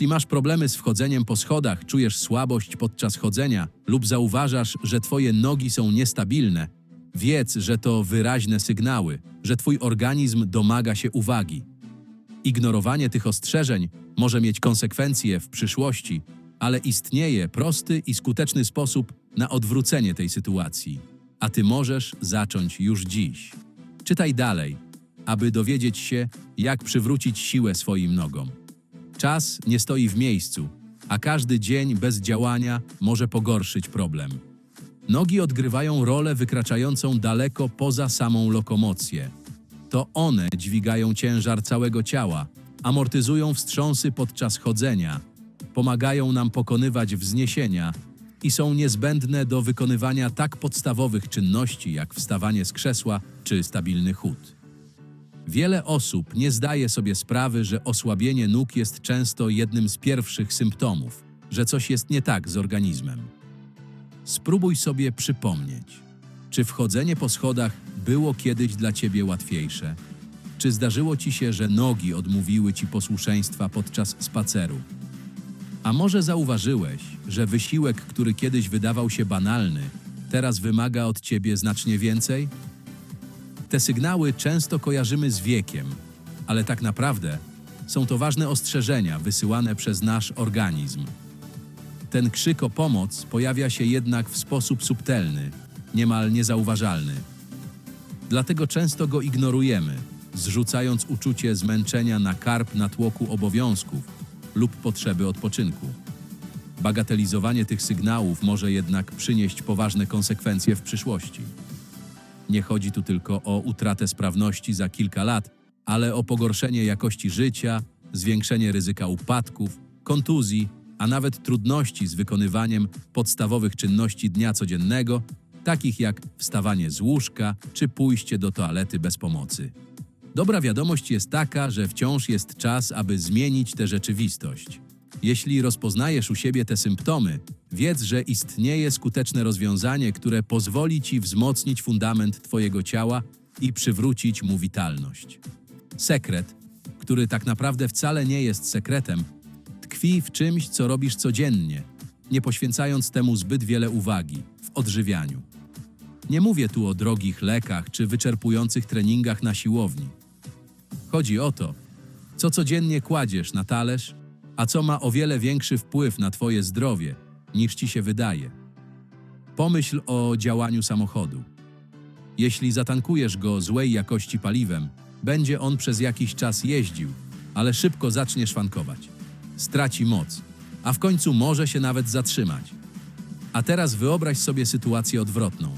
Jeśli masz problemy z wchodzeniem po schodach, czujesz słabość podczas chodzenia lub zauważasz, że twoje nogi są niestabilne, wiedz, że to wyraźne sygnały, że twój organizm domaga się uwagi. Ignorowanie tych ostrzeżeń może mieć konsekwencje w przyszłości, ale istnieje prosty i skuteczny sposób na odwrócenie tej sytuacji. A ty możesz zacząć już dziś. Czytaj dalej, aby dowiedzieć się, jak przywrócić siłę swoim nogom. Czas nie stoi w miejscu, a każdy dzień bez działania może pogorszyć problem. Nogi odgrywają rolę wykraczającą daleko poza samą lokomocję. To one dźwigają ciężar całego ciała, amortyzują wstrząsy podczas chodzenia, pomagają nam pokonywać wzniesienia i są niezbędne do wykonywania tak podstawowych czynności jak wstawanie z krzesła czy stabilny chód. Wiele osób nie zdaje sobie sprawy, że osłabienie nóg jest często jednym z pierwszych symptomów, że coś jest nie tak z organizmem. Spróbuj sobie przypomnieć, czy wchodzenie po schodach było kiedyś dla ciebie łatwiejsze? Czy zdarzyło ci się, że nogi odmówiły ci posłuszeństwa podczas spaceru? A może zauważyłeś, że wysiłek, który kiedyś wydawał się banalny, teraz wymaga od ciebie znacznie więcej? Te sygnały często kojarzymy z wiekiem, ale tak naprawdę są to ważne ostrzeżenia wysyłane przez nasz organizm. Ten krzyk o pomoc pojawia się jednak w sposób subtelny, niemal niezauważalny. Dlatego często go ignorujemy, zrzucając uczucie zmęczenia na karp natłoku obowiązków lub potrzeby odpoczynku. Bagatelizowanie tych sygnałów może jednak przynieść poważne konsekwencje w przyszłości. Nie chodzi tu tylko o utratę sprawności za kilka lat, ale o pogorszenie jakości życia, zwiększenie ryzyka upadków, kontuzji, a nawet trudności z wykonywaniem podstawowych czynności dnia codziennego, takich jak wstawanie z łóżka czy pójście do toalety bez pomocy. Dobra wiadomość jest taka, że wciąż jest czas, aby zmienić tę rzeczywistość. Jeśli rozpoznajesz u siebie te symptomy, wiedz, że istnieje skuteczne rozwiązanie, które pozwoli ci wzmocnić fundament Twojego ciała i przywrócić mu witalność. Sekret, który tak naprawdę wcale nie jest sekretem, tkwi w czymś, co robisz codziennie, nie poświęcając temu zbyt wiele uwagi w odżywianiu. Nie mówię tu o drogich lekach czy wyczerpujących treningach na siłowni. Chodzi o to, co codziennie kładziesz na talerz, a co ma o wiele większy wpływ na Twoje zdrowie, niż Ci się wydaje. Pomyśl o działaniu samochodu. Jeśli zatankujesz go złej jakości paliwem, będzie on przez jakiś czas jeździł, ale szybko zacznie szwankować. Straci moc, a w końcu może się nawet zatrzymać. A teraz wyobraź sobie sytuację odwrotną.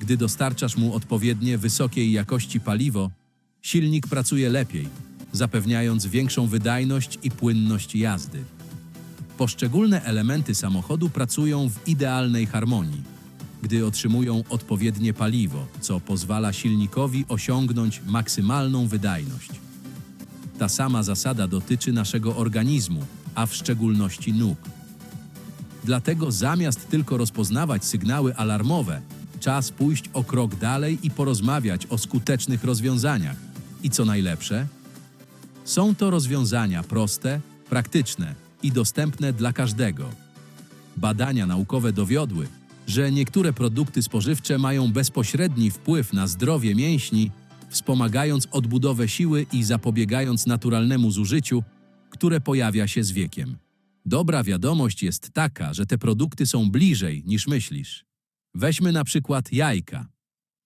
Gdy dostarczasz mu odpowiednie wysokiej jakości paliwo, silnik pracuje lepiej, zapewniając większą wydajność i płynność jazdy. Poszczególne elementy samochodu pracują w idealnej harmonii, gdy otrzymują odpowiednie paliwo, co pozwala silnikowi osiągnąć maksymalną wydajność. Ta sama zasada dotyczy naszego organizmu, a w szczególności nóg. Dlatego zamiast tylko rozpoznawać sygnały alarmowe, czas pójść o krok dalej i porozmawiać o skutecznych rozwiązaniach. I co najlepsze, są to rozwiązania proste, praktyczne i dostępne dla każdego. Badania naukowe dowiodły, że niektóre produkty spożywcze mają bezpośredni wpływ na zdrowie mięśni, wspomagając odbudowę siły i zapobiegając naturalnemu zużyciu, które pojawia się z wiekiem. Dobra wiadomość jest taka, że te produkty są bliżej niż myślisz. Weźmy na przykład jajka.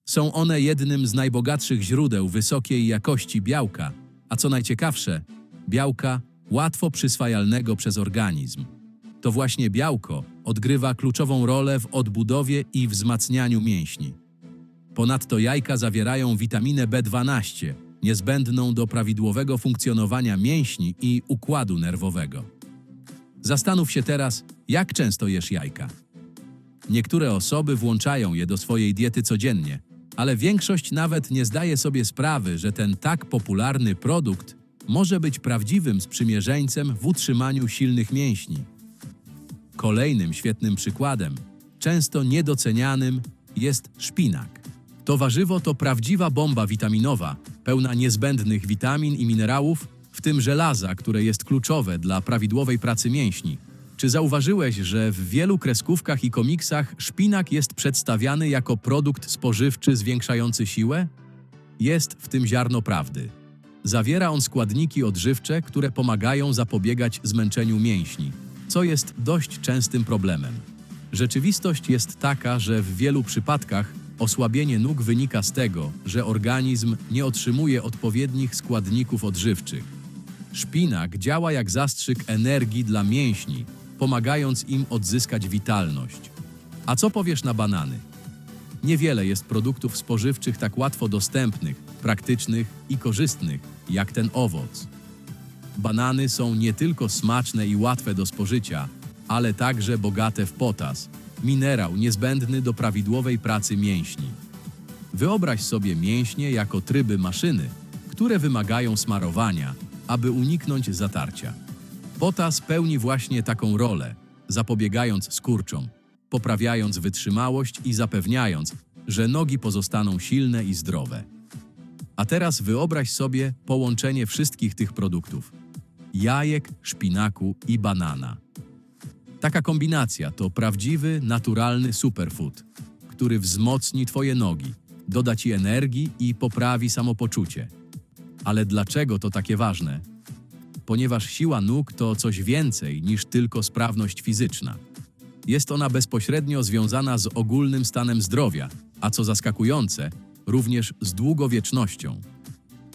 Są one jednym z najbogatszych źródeł wysokiej jakości białka, a co najciekawsze, białka łatwo przyswajalnego przez organizm. To właśnie białko odgrywa kluczową rolę w odbudowie i wzmacnianiu mięśni. Ponadto jajka zawierają witaminę B12, niezbędną do prawidłowego funkcjonowania mięśni i układu nerwowego. Zastanów się teraz, jak często jesz jajka. Niektóre osoby włączają je do swojej diety codziennie, ale większość nawet nie zdaje sobie sprawy, że ten tak popularny produkt może być prawdziwym sprzymierzeńcem w utrzymaniu silnych mięśni. Kolejnym świetnym przykładem, często niedocenianym, jest szpinak. To warzywo to prawdziwa bomba witaminowa, pełna niezbędnych witamin i minerałów, w tym żelaza, które jest kluczowe dla prawidłowej pracy mięśni. Czy zauważyłeś, że w wielu kreskówkach i komiksach szpinak jest przedstawiany jako produkt spożywczy zwiększający siłę? Jest w tym ziarno prawdy. Zawiera on składniki odżywcze, które pomagają zapobiegać zmęczeniu mięśni, co jest dość częstym problemem. Rzeczywistość jest taka, że w wielu przypadkach osłabienie nóg wynika z tego, że organizm nie otrzymuje odpowiednich składników odżywczych. Szpinak działa jak zastrzyk energii dla mięśni, pomagając im odzyskać witalność. A co powiesz na banany? Niewiele jest produktów spożywczych tak łatwo dostępnych, praktycznych i korzystnych jak ten owoc. Banany są nie tylko smaczne i łatwe do spożycia, ale także bogate w potas, minerał niezbędny do prawidłowej pracy mięśni. Wyobraź sobie mięśnie jako tryby maszyny, które wymagają smarowania, aby uniknąć zatarcia. Potas pełni właśnie taką rolę, zapobiegając skurczom, poprawiając wytrzymałość i zapewniając, że nogi pozostaną silne i zdrowe. A teraz wyobraź sobie połączenie wszystkich tych produktów: jajek, szpinaku i banana. Taka kombinacja to prawdziwy, naturalny superfood, który wzmocni Twoje nogi, doda Ci energii i poprawi samopoczucie. Ale dlaczego to takie ważne? Ponieważ siła nóg to coś więcej niż tylko sprawność fizyczna. Jest ona bezpośrednio związana z ogólnym stanem zdrowia, a co zaskakujące, również z długowiecznością.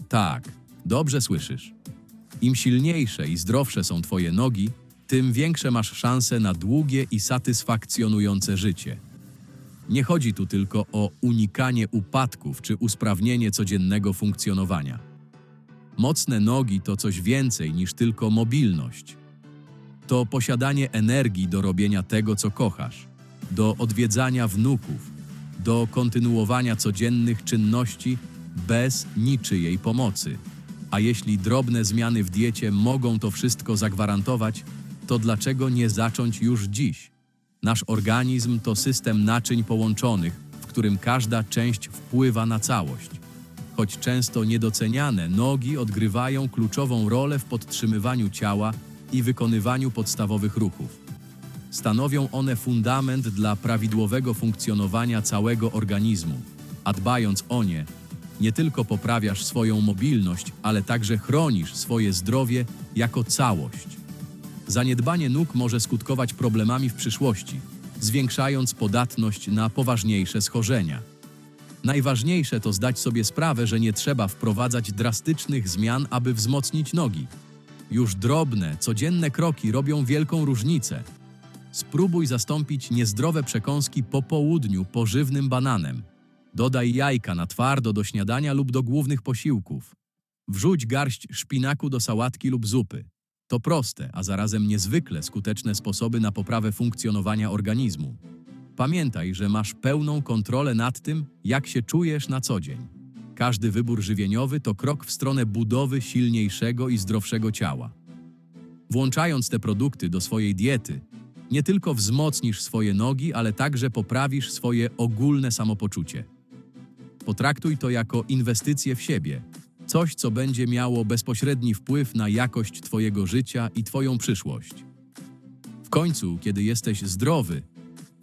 Tak, dobrze słyszysz. Im silniejsze i zdrowsze są Twoje nogi, tym większe masz szanse na długie i satysfakcjonujące życie. Nie chodzi tu tylko o unikanie upadków czy usprawnienie codziennego funkcjonowania. Mocne nogi to coś więcej niż tylko mobilność. To posiadanie energii do robienia tego, co kochasz, do odwiedzania wnuków, do kontynuowania codziennych czynności bez niczyjej pomocy. A jeśli drobne zmiany w diecie mogą to wszystko zagwarantować, to dlaczego nie zacząć już dziś? Nasz organizm to system naczyń połączonych, w którym każda część wpływa na całość. Choć często niedoceniane, nogi odgrywają kluczową rolę w podtrzymywaniu ciała i wykonywaniu podstawowych ruchów. Stanowią one fundament dla prawidłowego funkcjonowania całego organizmu, a dbając o nie, nie tylko poprawiasz swoją mobilność, ale także chronisz swoje zdrowie jako całość. Zaniedbanie nóg może skutkować problemami w przyszłości, zwiększając podatność na poważniejsze schorzenia. Najważniejsze to zdać sobie sprawę, że nie trzeba wprowadzać drastycznych zmian, aby wzmocnić nogi. Już drobne, codzienne kroki robią wielką różnicę. Spróbuj zastąpić niezdrowe przekąski po południu pożywnym bananem. Dodaj jajka na twardo do śniadania lub do głównych posiłków. Wrzuć garść szpinaku do sałatki lub zupy. To proste, a zarazem niezwykle skuteczne sposoby na poprawę funkcjonowania organizmu. Pamiętaj, że masz pełną kontrolę nad tym, jak się czujesz na co dzień. Każdy wybór żywieniowy to krok w stronę budowy silniejszego i zdrowszego ciała. Włączając te produkty do swojej diety, nie tylko wzmocnisz swoje nogi, ale także poprawisz swoje ogólne samopoczucie. Potraktuj to jako inwestycję w siebie, coś, co będzie miało bezpośredni wpływ na jakość Twojego życia i Twoją przyszłość. W końcu, kiedy jesteś zdrowy,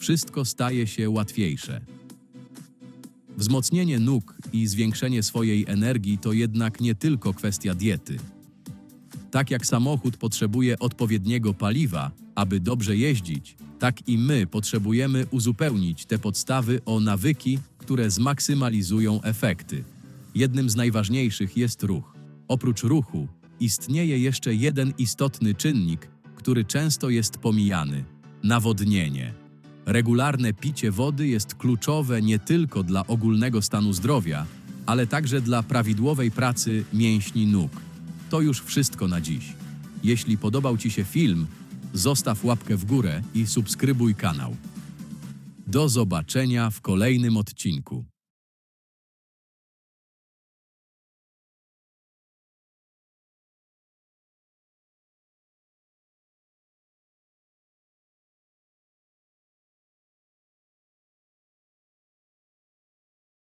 wszystko staje się łatwiejsze. Wzmocnienie nóg i zwiększenie swojej energii to jednak nie tylko kwestia diety. Tak jak samochód potrzebuje odpowiedniego paliwa, aby dobrze jeździć, tak i my potrzebujemy uzupełnić te podstawy o nawyki, które zmaksymalizują efekty. Jednym z najważniejszych jest ruch. Oprócz ruchu istnieje jeszcze jeden istotny czynnik, który często jest pomijany nawodnienie. Regularne picie wody jest kluczowe nie tylko dla ogólnego stanu zdrowia, ale także dla prawidłowej pracy mięśni nóg. To już wszystko na dziś. Jeśli podobał Ci się film, zostaw łapkę w górę i subskrybuj kanał. Do zobaczenia w kolejnym odcinku.